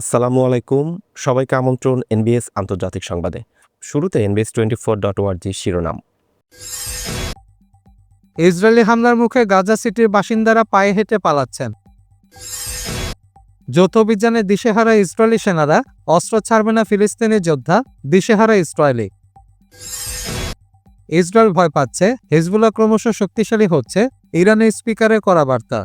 আসসালামু আলাইকুম। সবাইকে আমন্ত্রণ এনবিএস আন্তর্জাতিক সংবাদে। শুরুতে এনবিএস টোয়েন্টি ফোর ডট ওয়ার্জি শিরোনাম। ইসরায়েলি হামলার মুখে গাজা সিটির বাসিন্দারা পায়ে হেঁটে পালাচ্ছেন। যৌথ অভিযানে দিশেহারা ইসরায়েলি সেনারা, অস্ত্র ছাড়বে না ফিলিস্তিনি যোদ্ধা, দিশেহারা ইসরায়েলি। ইসরায়েল ভয় পাচ্ছে, হিজবুল্লাহ ক্রমশ শক্তিশালী হচ্ছে ইরানের স্পিকারের করা বার্তা।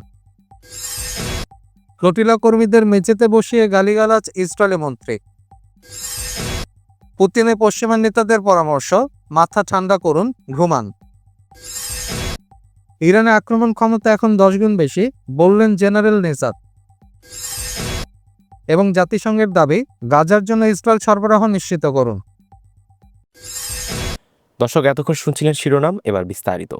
ফ্লোটিলা কর্মীদের মেঝেতে বসিয়ে গালিগালাজ ইসরায়েলি মন্ত্রী। পুতিনের পশ্চিমা নেতাদের পরামর্শ মাথা ঠান্ডা করুন ঘুমান। ইরানে আক্রমণ ক্ষমতা এখন দশ গুণ বেশি বললেন জেনারেল নেজাদ। এবং জাতিসংঘের দাবি গাজার জন্য ইসরায়েল সরবরাহ নিশ্চিত করুন। দর্শক এতক্ষণ শুনছিলেন শিরোনাম এবার বিস্তারিত।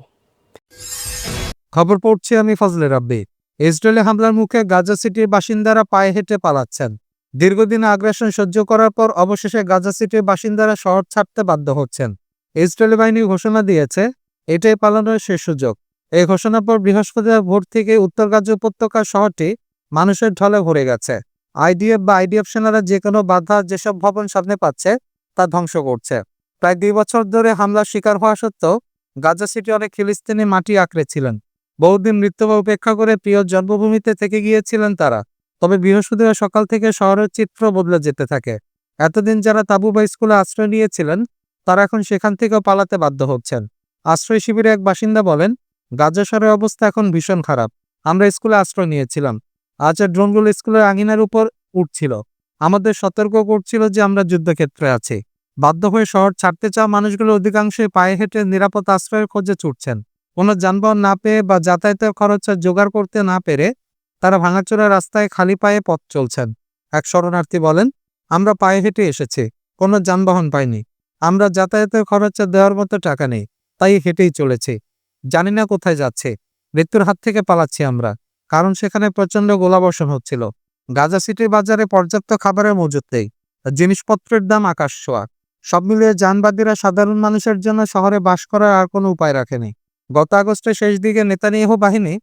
খবর পড়ছি আমি ফজলে রাব্বি। ইসরায়েলি হামলার মুখে গাজা সিটির বাসিন্দারা পায়ে হেঁটে পালাচ্ছেন। দীর্ঘদিন আগ্রাসন সহ্য করার পর অবশেষে গাজা সিটির বাসিন্দারা শহর ছাড়তে বাধ্য হচ্ছেন। ইসরায়েলি বাহিনী ঘোষণা দিয়েছে, এটাই পালানোর শেষ সুযোগ। এই ঘোষণার পর বৃহস্পতিবার ভোর থেকে উত্তর গাজা উপত্যকা শহরটি মানুষের ঢলে ভরে গেছে। আইডিএফ বা আইডিএফ সেনারা যে কোনো বাধা যেসব ভবন সামনে পাচ্ছে, তা ধ্বংস করছে। প্রায় দুই বছর ধরে হামলার শিকার হওয়া সত্ত্বেও গাজা সিটি অনেক ফিলিস্তিনি মাটি আঁকড়ে ছিলেন। বহুদিন মৃত্যুবা উপেক্ষা করে প্রিয় জন্মভূমিতে থেকে গিয়েছিলেন তারা। তবে বৃহস্পতিবার সকাল থেকে শহরের চিত্র বদলে যেতে থাকে। এতদিন যারা তাবু বা স্কুলে আশ্রয় নিয়েছিলেন, তারা এখন সেখান থেকেও পালাতে বাধ্য হচ্ছেন। আশ্রয় শিবিরে এক বাসিন্দা বলেন গাজা শহরের অবস্থা এখন ভীষণ খারাপ। আমরা স্কুলে আশ্রয় নিয়েছিলাম। আজ ড্রোনগুলো স্কুলের আঙিনার উপর উঠছিল। আমাদের সতর্ক করছিল যে আমরা যুদ্ধক্ষেত্রে আছি। বাধ্য হয়ে শহর ছাড়তে চাওয়া মানুষগুলো অধিকাংশই পায়ে হেঁটে নিরাপদ আশ্রয়ের খোঁজে ছুটছেন। কোনো যানবাহন না পেয়ে বা যাতায়াতের খরচ জোগাড় করতে না পেরে তারা ভাঙাচোরা রাস্তায় খালি পায়ে পথ চলছেন। এক শরণার্থী বলেন, আমরা পায়ে হেঁটে এসেছি, কোনো যানবাহন পাইনি। আমরা যাতায়াতের খরচ দেওয়ার মতো টাকা নেই, তাই হেঁটেই চলেছি। জানি না কোথায় যাচ্ছে। মৃত্যুর হাত থেকে পালাচ্ছি আমরা। কারণ সেখানে প্রচণ্ড গোলাবর্ষণ হচ্ছিল। গাজা সিটির বাজারে পর্যাপ্ত খাবারের মজুত নেই। জিনিসপত্রের দাম আকাশ ছোঁয়া। সব মিলিয়ে যানবাদীরা সাধারণ মানুষের জন্য শহরে বাস করার আর কোনো উপায় রাখেনি। গত আগস্টের শেষ দিকে নেতানিয়াহু বাহিনী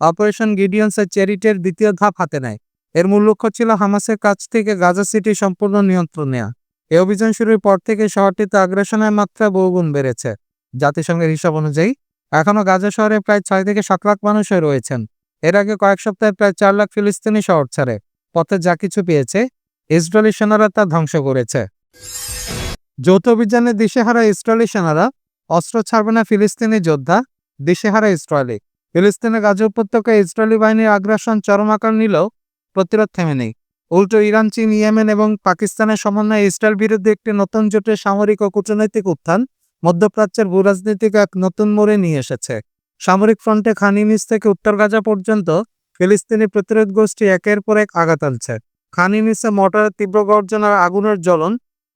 অপারেশন গিডিয়ন্সের চ্যারিটের দ্বিতীয় ধাপ হাতে নেয়। এর মূল লক্ষ্য ছিল হামাসের কাছ থেকে গাজা সিটি সম্পূর্ণ নিয়ন্ত্রণ নেওয়া এই অভিযান শুরুর পর থেকে শহরটিতে আগ্রাসনের মাত্রা বহুগুণ বেড়েছে। জাতিসংঘের হিসাব অনুযায়ী এখনও গাজা শহরে প্রায় ছয় থেকে সাত লাখ মানুষই রয়েছেন। এর আগে কয়েক সপ্তাহে প্রায় চার লাখ ফিলিস্তিনি শহর ছাড়ে। পথে যা কিছু পেয়েছে, ইসরায়েলি সেনারা তা ধ্বংস করেছে। যৌথ অভিযানে দিশেহারা ইসরায়েলি সেনারা অস্ত্র ছাড়বে না ফিলিস্তিনি যোদ্ধা দিশেহারা ইসরায়েলি। ফিলিস্তিনের গাজা উপত্যকায় ইসরায়েলি বাহিনীর আগ্রাসন চরম আকার নিলেও প্রতিরোধ থেমে নেই। উল্টো ইরান, চীন, ইয়েমেন এবং পাকিস্তানের সমন্বয়ে ইসরায়েল বিরুদ্ধে একটি নতুন জোটের সামরিক ও কূটনৈতিক উত্থান মধ্যপ্রাচ্যের ভূরাজনীতিক এক নতুন মোড়ে নিয়ে এসেছে। সামরিক ফ্রন্টে খানিনিস থেকে উত্তর গাজা পর্যন্ত ফিলিস্তিনি প্রতিরোধ গোষ্ঠী একের পর এক আঘাত আনছে। খানিনিসে মোটরের তীব্র গর্জন আর আগুনের জ্বলন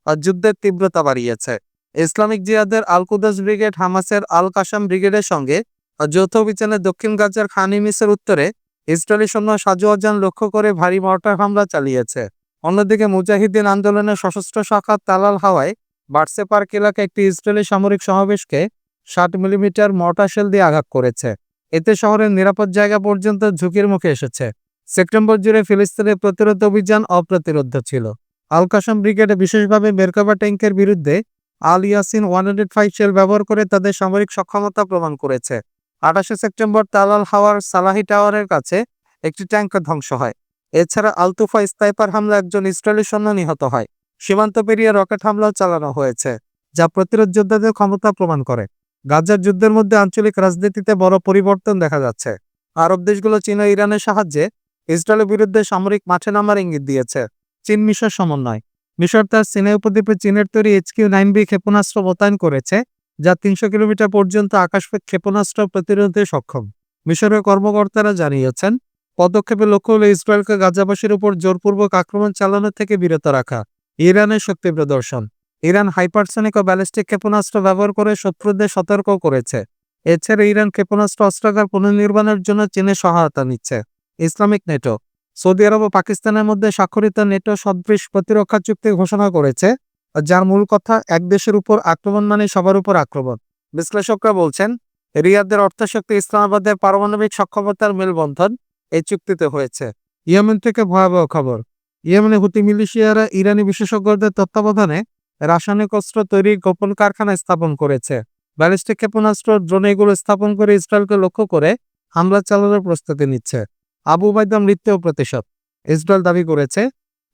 আর যুদ্ধের তীব্রতা বাড়িয়েছে। ইসলামিক জিহাদের আল কুদাস ব্রিগেড হামাসের আল কাসাম ব্রিগেডের সঙ্গে যৌথ অভিযানে দক্ষিণ গাজার খানিমিসের উত্তরে ইসরায়েলি সৈন্য সাজুয়াজান লক্ষ্য করে ভারী মর্টার হামলা চালিয়েছে। অন্যদিকে মুজাহিদ্দিন আন্দোলনের সশস্ত্র শাখা তালাল হাওয়ায় বার্সে পার্ক এলাকায় একটি ইসরায়েলি সামরিক সমাবেশকে ষাট মিলিমিটার মর্টার শেল দিয়ে আঘাত করেছে। এতে শহরের নিরাপদ জায়গা পর্যন্ত ঝুঁকির মুখে এসেছে। সেপ্টেম্বর জুড়ে ফিলিস্তিনের প্রতিরোধ অভিযান অপ্রতিরোধ ছিল। আল কাসাম ব্রিগেডে বিশেষভাবে মেরকাবা ট্যাঙ্কের বিরুদ্ধে Al Yasin one hundred five shell ব্যবহার করে তাদের সামরিক সক্ষমতা প্রমাণ করেছে। আঠাশে সেপ্টেম্বর তালাল হাওয়ার সালাহি টাওয়ারের কাছে একটি ট্যাঙ্ক ধ্বংস হয়। এছাড়া আলতুফা স্নাইপার হামলা একজন ইসরায়েলি সৈন্য নিহত হয়। সীমান্ত পেরিয়ে রকেট হামলাও চালানো হয়েছে, যা প্রতিরোধ যোদ্ধাদের ক্ষমতা প্রমাণ করে। গাজার যুদ্ধের মধ্যে আঞ্চলিক রাজনীতিতে বড় পরিবর্তন দেখা যাচ্ছে। আরব দেশগুলো চীন ও ইরানের সাহায্যে ইসরায়েলের বিরুদ্ধে সামরিক মাঠে নামার ইঙ্গিত দিয়েছে। চীন মিশর সমন্বয় মিশর তার সিনাই উপদ্বীপে চীনের তৈরি এইচকিউ নাইন বি ক্ষেপণাস্ত্র মোতায়েন করেছে, যা তিনশো কিলোমিটার পর্যন্ত আকাশপথ ক্ষেপণাস্ত্র প্রতিরোধে সক্ষম। মিশরের কর্মকর্তারা জানিয়েছেন, পদক্ষেপে লক্ষ্য হল ইসরায়েলকে গাজাবাসীর উপর জোরপূর্বক আক্রমণ চালানো থেকে বিরত রাখা, ইরানের শক্তি প্রদর্শন। ইরান হাইপারসনিক ও ব্যালিস্টিক ক্ষেপণাস্ত্র ব্যবহার করে শত্রুদের সতর্ক করেছে। এছাড়া ইরান ক্ষেপণাস্ত্র অস্ত্রাগার পুনর্নির্মাণের জন্য চীনের সহায়তা নিচ্ছে। ইসলামিক নেটো সৌদি আরব ও পাকিস্তানের মধ্যে স্বাক্ষরিত নেটো সদৃশ প্রতিরক্ষা চুক্তি ঘোষণা করেছে, যার মূল কথা এক দেশের উপর আক্রমণ মানে সবার উপর আক্রমণ। বিশ্লেষকরা বলছেন, রিয়াদের অর্থশক্তি ইসলামাবাদের পারমাণবিক সক্ষমতার মেলবন্ধন এই চুক্তিতে হয়েছে। ইয়েমেন থেকে ভয়াবহ খবর, ইয়েমেনে হুতি মিলিশিয়ারা ইরানি বিশেষজ্ঞদের তত্ত্বাবধানে রাসায়নিক অস্ত্র তৈরির গোপন কারখানা স্থাপন করেছে। ব্যালিস্টিক ক্ষেপণাস্ত্র ড্রোন এগুলো স্থাপন করে ইসরায়েলকে লক্ষ্য করে হামলা চালানোর প্রস্তুতি নিচ্ছে। আবু বাইদা মৃত্যু প্রতিশোধ। ইসরায়েল দাবি করেছে,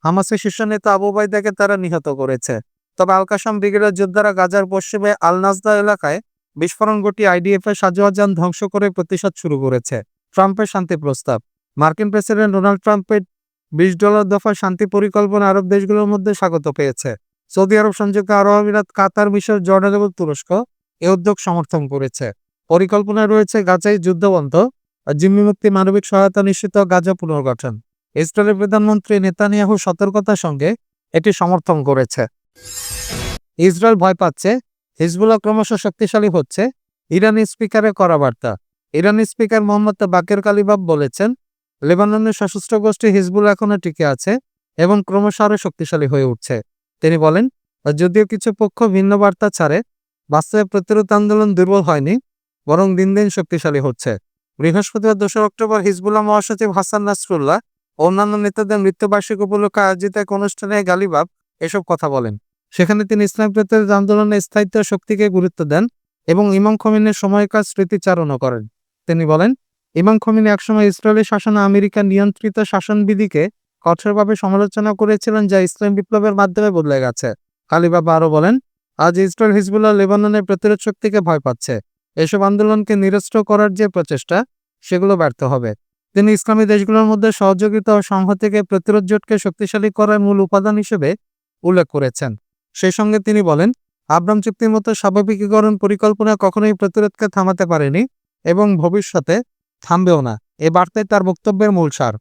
হামাসের শীর্ষ নেতা আবু বাইদাকে তারা নিহত করেছে। তবে আলকাসাম ব্রিগেডের যোদ্ধারা গাজার পশ্চিমে আল নাজদা এলাকায় বিস্ফোরণ ঘটিয়ে আইডিএফ এর সাজোয়া যান ধ্বংস করে প্রতিশোধ শুরু করেছে। ট্রাম্পের শান্তি প্রস্তাব। মার্কিন প্রেসিডেন্ট ডোনাল্ড ট্রাম্পের বিশ ডলার দফা শান্তি পরিকল্পনা আরব দেশগুলোর মধ্যে স্বাগত পেয়েছে। সৌদি আরব সংযুক্ত আরব আমিরাত, কাতার, মিশর, জর্ডান এবং তুরস্ক এ উদ্যোগ সমর্থন করেছে। পরিকল্পনায় রয়েছে গাজায় যুদ্ধবন্ধ জিম্মি মুক্তি মানবিক সহায়তা নিশ্চিত গাজা পুনর্গঠন। ইসরায়েলের প্রধানমন্ত্রী নেতানিয়াহু সতর্কতার সঙ্গে এটি সমর্থন করেছে। ইসরায়েল ভয় পাচ্ছে, হিজবুল্লাহ ক্রমশ শক্তিশালী হচ্ছে, ইরানি স্পিকারের করা বার্তা। ইরানি স্পিকার মোহাম্মদ বাকের কালিবাব বলেছেন, লেবাননের সশস্ত্র গোষ্ঠী হিজবুল্লাহ এখনও টিকে আছে এবং ক্রমশ আরও শক্তিশালী হয়ে উঠছে। তিনি বলেন, যদিও কিছু পক্ষ ভিন্ন বার্তা ছাড়ে, বাস্তবে প্রতিরোধ আন্দোলন দুর্বল হয়নি, বরং দিন দিন শক্তিশালী হচ্ছে। বৃহস্পতিবার দোসরা অক্টোবর হিজবুল্লাহ মহাসচিব হাসান নাসরুল্লাহ অন্যান্য নেতাদের মৃত্যুবার্ষিকী উপলক্ষে আয়োজিত এক অনুষ্ঠানে গালিবাব এসব কথা বলেন। সেখানে তিনি ইসলাম প্রতিরোধ আন্দোলনের স্থায়িত্ব শক্তিকে গুরুত্ব দেন এবং ইমাম খমিনের সময়কার স্মৃতিচারণও করেন। তিনি বলেন, ইমাম খমিনী একসময় ইসরায়েলি শাসনে আমেরিকা নিয়ন্ত্রিত শাসনবিধিকে কঠোরভাবে সমালোচনা করেছিলেন যা ইসলাম বিপ্লবের মাধ্যমে বদলে গেছে। কালিবাবা আরও বলেন, আজ ইসরায়েল হিজবুল্লাহ লেবাননের প্রতিরোধ শক্তিকে ভয় পাচ্ছে। এসব আন্দোলনকে নিরস্ত্র করার যে প্রচেষ্টা, সেগুলো ব্যর্থ হবে। তিনি ইসলামী দেশগুলোর মধ্যে সহযোগিতা ও সংহতিকে প্রতিরোধ জোটকে শক্তিশালী করার মূল উপাদান হিসেবে উল্লেখ করেছেন। সেই সঙ্গে তিনি বলেন, আব্রাম চুক্তির মতো স্বাভাবিকীকরণ পরিকল্পনা কখনোই প্রতিরোধকে থামাতে পারেনি এবং ভবিষ্যতে থামবেও না। এ বার্তায় তার বক্তব্যের মূল সার।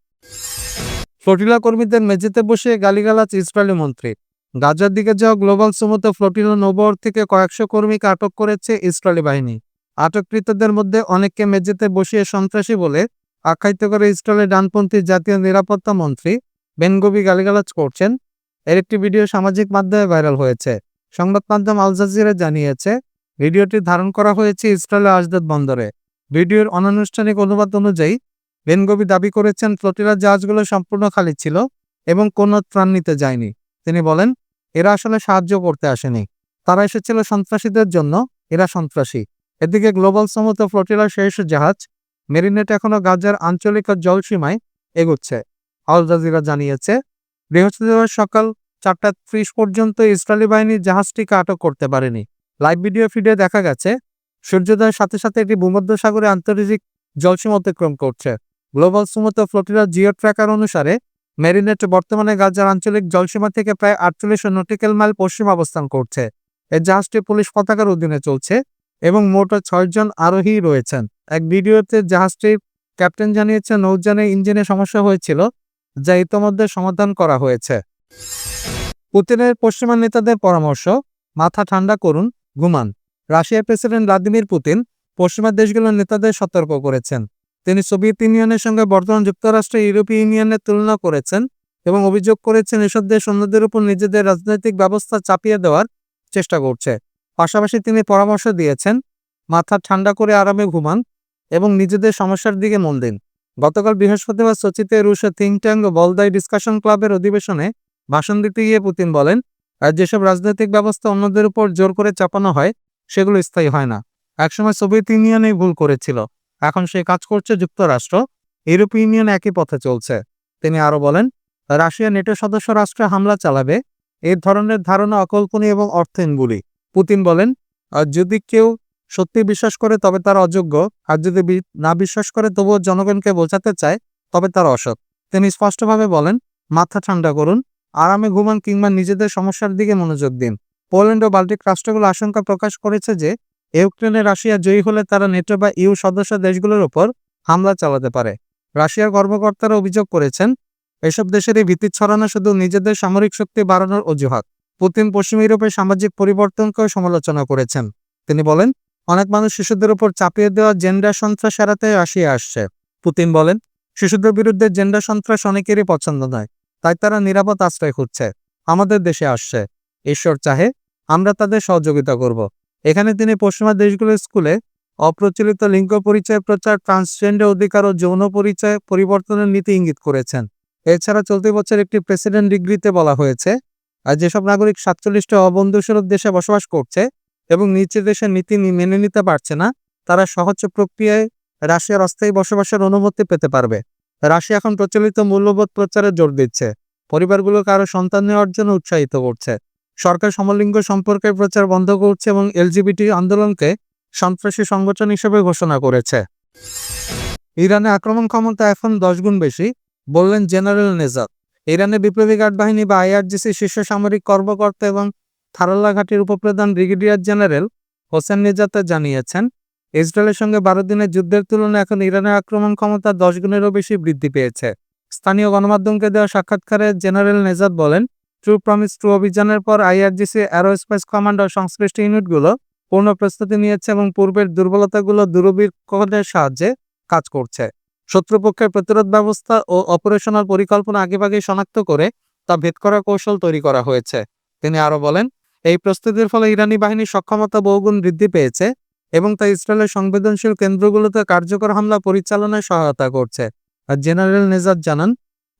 ফ্লোটিলা কর্মীদের মেঝেতে বসে গালিগালাজ ইসরায়েলি মন্ত্রী। গাজার দিকে যাওয়া গ্লোবাল সুমোতে ফ্লোটিলা নৌবহর থেকে কয়েকশো কর্মীকে আটক করেছে ইসরায়েলি বাহিনী। আটককৃতদের মধ্যে অনেককে মেঝেতে বসিয়ে সন্ত্রাসী বলে আখ্যায়িত করে ইসরায়েলের ডানপন্থী জাতীয় নিরাপত্তা মন্ত্রী বেনগবি গালিগালাজ করছেন। এর একটি ভিডিও সামাজিক মাধ্যমে ভাইরাল হয়েছে। সংবাদ মাধ্যম আল জাজিরা জানিয়েছে, ভিডিওটি ধারণ করা হয়েছে ইসরায়েলের আজদাদ বন্দরে। ভিডিওর অনানুষ্ঠানিক অনুবাদ অনুযায়ী, বেনগবি দাবি করেছেন ফ্লোটিলার জাহাজগুলো সম্পূর্ণ খালি ছিল এবং কোনো ত্রাণ নিতে যায়নি। তিনি বলেন, এরা আসলে সাহায্য করতে আসেনি। তারা এসেছিল সন্ত্রাসীদের জন্য, এরা সন্ত্রাসী। এদিকে গ্লোবাল সমুদ্র ফ্লোটিলার শেষ জাহাজ মেরিনেট এখনও গাজার আঞ্চলিক জলসীমায় এগুচ্ছে। আল জাজিরা জানিয়েছে, বৃহস্পতিবার সকাল চারটা ত্রিশ পর্যন্ত ইসরায়েলি বাহিনী জাহাজটিকে আটক করতে পারেনি। লাইভ ভিডিও ফিডে দেখা গেছে, সূর্যোদয়ের সাথে সাথে এটি ভূমধ্যসাগরে আন্তর্জাতিক জলসীমা অতিক্রম করছে। গ্লোবাল সমুদ্র ফ্লোটিলার জিও ট্র্যাকার অনুসারে মেরিনেট বর্তমানে গাজার আঞ্চলিক জলসীমা থেকে প্রায় আটচল্লিশ নটিক্যাল মাইল পশ্চিম অবস্থান করছে। এই জাহাজটি পুলিশ পতাকার অধীনে চলছে। এবং মোট ছয়জন আরোহী রয়েছেন। এক ভিডিওতে জাহাজটির ক্যাপ্টেন জানিয়েছে নৌযানে ইঞ্জিনে সমস্যা হয়েছিল, যা ইতোমধ্যে সমাধান করা হয়েছে। পুতিনের পশ্চিমা নেতাদের পরামর্শ, মাথা ঠান্ডা করুন, ঘুমান। রাশিয়ার প্রেসিডেন্ট ভ্লাদিমির পুতিন পশ্চিমা দেশগুলোর নেতাদের সতর্ক করেছেন। তিনি সোভিয়েত ইউনিয়নের সঙ্গে বর্তমান যুক্তরাষ্ট্র, ইউরোপীয় ইউনিয়নের তুলনা করেছেন এবং অভিযোগ করেছেন এসব দেশ অন্যদের উপর নিজেদের রাজনৈতিক ব্যবস্থা চাপিয়ে দেওয়ার চেষ্টা করছে। পাশাপাশি তিনি পরামর্শ দিয়েছেন, মাথা ঠান্ডা করে আরামে ঘুমান এবং নিজেদের সমস্যার দিকে মন দিন। গতকাল বৃহস্পতিবার সোচিতে রুশে থিঙ্ক ট্যাঙ্ক বলদাই ডিসকাশন ক্লাবের অধিবেশনে ভাষণ দিতে গিয়ে পুতিন বলেন, আর যেসব রাজনৈতিক ব্যবস্থা অন্যদের উপর জোর করে চাপানো হয়, সেগুলো স্থায়ী হয় না। একসময় সোভিয়েত ইউনিয়নেই ভুল করেছিল, এখন সে কাজ করছে যুক্তরাষ্ট্র ইউরোপীয় ইউনিয়ন একই পথে চলছে। তিনি আরও বলেন, রাশিয়া নেটো সদস্য রাষ্ট্রে হামলা চালাবে, এ ধরনের ধারণা অকল্পনীয় এবং অর্থহীনগুলি পুতিন বলেন যদি কেউ সত্যি বিশ্বাস করে, তবে তার অযোগ্য। আর যদি না বিশ্বাস করে, তবুও জনগণকে বোঝাতে চায়, তবে তার অসৎ। তিনি স্পষ্টভাবে বলেন, মাথা ঠান্ডা করুন। আরামে ঘুমান কিংবা নিজেদের সমস্যার দিকে মনোযোগ দিন। পোল্যান্ড ও বাল্টিক রাষ্ট্রগুলো আশঙ্কা প্রকাশ করেছে যে, ইউক্রেনে রাশিয়া জয়ী হলে তারা নেটো বা ইউ সদস্য দেশগুলোর উপর হামলা চালাতে পারে। রাশিয়ার কর্মকর্তারা অভিযোগ করেছেন, এসব দেশের এই ভীতি ছড়ানো শুধু নিজেদের সামরিক শক্তি বাড়ানোর অজুহাত। পুতিন পশ্চিম ইউরোপের সামাজিক পরিবর্তনকেও সমালোচনা করেছেন। তিনি বলেন, অনেক মানুষ শিশুদের উপর চাপিয়ে দেওয়া জেন্ডার সন্ত্রাস এড়াতে রাশিয়া আসছে। পুতিন বলেন, শিশুদের বিরুদ্ধে জেন্ডার সন্ত্রাস অনেকেরই পছন্দ নয়, তাই তারা নিরাপদ আশ্রয় খুঁজছে, আমাদের দেশে আসছে। ঈশ্বর চাহে, আমরা তাদের সহযোগিতা করব। এখানে তিনি পশ্চিমা দেশগুলোর স্কুলে অপ্রচলিত লিঙ্গ পরিচয় প্রচার, ট্রান্সজেন্ডার অধিকার ও যৌন পরিচয় পরিবর্তনের নীতি ইঙ্গিত করেছেন। এছাড়া চলতি বছর একটি প্রেসিডেন্ট ডিগ্রিতে বলা হয়েছে যেসব নাগরিক সাতচল্লিশটা অবন্ধুসুলভ দেশে বসবাস করছে এবং নিচের দেশের নীতি মেনে নিতে পারছে না, তারা সহজ প্রক্রিয়ায় রাশিয়ার অস্থায়ী বসবাসের অনুমতি পেতে পারবে। রাশিয়া এখন প্রচলিত মূল্যবোধ প্রচারে জোর দিচ্ছে। পরিবারগুলোকে আরও সন্তান নেওয়ার জন্য উৎসাহিত করছে। সরকার সমলিঙ্গ সম্পর্কের প্রচার বন্ধ করছে এবং এলজিবিটি আন্দোলনকে সন্ত্রাসী সংগঠন হিসেবে ঘোষণা করেছে। ইরানে আক্রমণ ক্ষমতা এখন দশ গুণ বেশি, বললেন জেনারেল নেজাদ। ইরানের বিপ্লবী গার্ড বাহিনী বা আইআরজিসি শীর্ষ সামরিক কর্মকর্তা এবং থারাল্লা ঘাটির উপপ্রধান ব্রিগেডিয়ার জেনারেল হোসেন নেজাতে জানিয়েছেন, ইসরায়েলের সঙ্গে বারো দিনের যুদ্ধের তুলনায় এখন ইরানের আক্রমণ ক্ষমতা দশ গুণেরও বেশি বৃদ্ধি পেয়েছে। স্থানীয় গণমাধ্যমকে দেওয়া সাক্ষাৎকারে জেনারেল নেজাদ বলেন, ট্রু প্রমিস, ট্রু অভিযানের পর আইআরজিসি অ্যারোস্পেস কমান্ড ও সংশ্লিষ্ট ইউনিটগুলো পূর্ণ প্রস্তুতি নিয়েছে এবং পূর্বের দুর্বলতাগুলো দূরবীক্ষণের সাহায্যে কাজ করছে। শত্রুপক্ষের প্রতিরোধ ব্যবস্থা ও অপারেশনাল পরিকল্পনা আগেভাগেই শনাক্ত করে তা ভেদ করার কৌশল তৈরি করা হয়েছে। তিনি আরও বলেন, এই প্রস্তুতির ফলে ইরানি বাহিনীর সক্ষমতা বহুগুণ বৃদ্ধি পেয়েছে এবং তা ইসরায়েলের সংবেদনশীল কেন্দ্রগুলোতে কার্যকর হামলা পরিচালনায় সহায়তা করছে। আর জেনারেল নেজাদ জানান,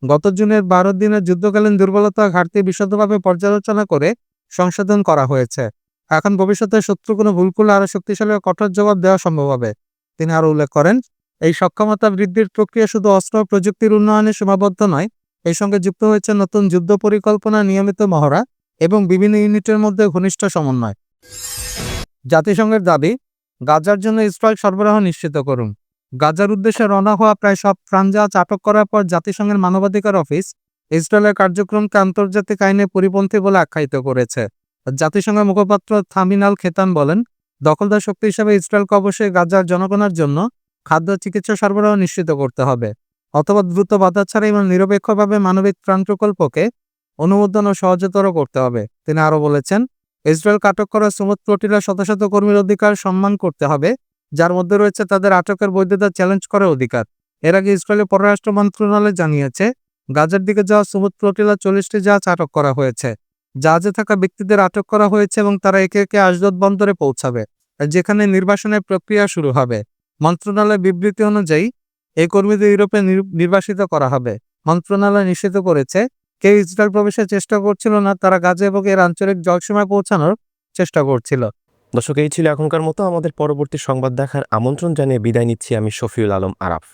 গত জুনের বারো দিনের যুদ্ধকালীন দুর্বলতা ঘাটতি বিশদভাবে পর্যালোচনা করে সংশোধন করা হয়েছে। এখন ভবিষ্যতে শত্রু কোনো ভুল আরও শক্তিশালী ও কঠোর জবাব দেওয়া সম্ভব হবে। তিনি আরও উল্লেখ করেন এই সক্ষমতা বৃদ্ধির প্রক্রিয়া শুধু অস্ত্র প্রযুক্তির উন্নয়নে সীমাবদ্ধ নয় এই সঙ্গে যুক্ত হয়েছে নতুন যুদ্ধ পরিকল্পনা নিয়মিত মহড়া এবং বিভিন্ন ইউনিটের মধ্যে ঘনিষ্ঠ সমন্বয়। জাতিসংঘের দাবি, গাজার জন্য ইসরায়েল সরবরাহ নিশ্চিত করুন। গাজার উদ্দেশ্যে রওনা হওয়া প্রায় সব প্রাণজাহাজ আটক করার পর জাতিসংঘের মানবাধিকার অফিস ইসরায়েলের কার্যক্রমকে আন্তর্জাতিক আইনে পরিপন্থী বলে আখ্যায়িত করেছে। জাতিসংঘের মুখপাত্র থামিনাল খেতান বলেন, দখলদার শক্তি হিসেবে ইসরায়েলকে অবশ্যই গাজার জনগণের জন্য খাদ্য চিকিৎসা সরবরাহ নিশ্চিত করতে হবে। অথবা দ্রুত বাধা ছাড়া এবং নিরপেক্ষভাবে মানবিক ত্রাণ প্রকল্পকে অনুমোদন ও সহজতর করতে হবে। তিনি আরও বলেছেন, ইসরায়েল আটক করা সুমত প্রটিলা শত শত কর্মীর অধিকার সম্মান করতে হবে, যার মধ্যে রয়েছে তাদের আটকের বৈধতা চ্যালেঞ্জ করার অধিকার। এর আগে ইসরায়েলের পররাষ্ট্র মন্ত্রণালয় জানিয়েছে, গাজার দিকে যাওয়া সুমত প্রটিলা চল্লিশটি জাহাজ আটক করা হয়েছে। জাহাজে থাকা ব্যক্তিদের আটক করা হয়েছে এবং তারা একে একে আশদদ বন্দরে পৌঁছাবে, যেখানে নির্বাসনের প্রক্রিয়া শুরু হবে। মন্ত্রণালয়ের বিবৃতি অনুযায়ী এই কর্মীদের ইউরোপে নির্বাসিত করা হবে। মন্ত্রণালয় নিষেধ করেছে, কেউ ইসরায়েল প্রবেশের চেষ্টা করছিল না, তারা গাজা এবং এর আঞ্চলিক জলসীমায় পৌঁছানোর চেষ্টা করছিল। দর্শক, এই ছিল এখনকার মতো। আমাদের পরবর্তী সংবাদ দেখার আমন্ত্রণ জানিয়ে বিদায় নিচ্ছি আমি শফিউল আলম আরাফ।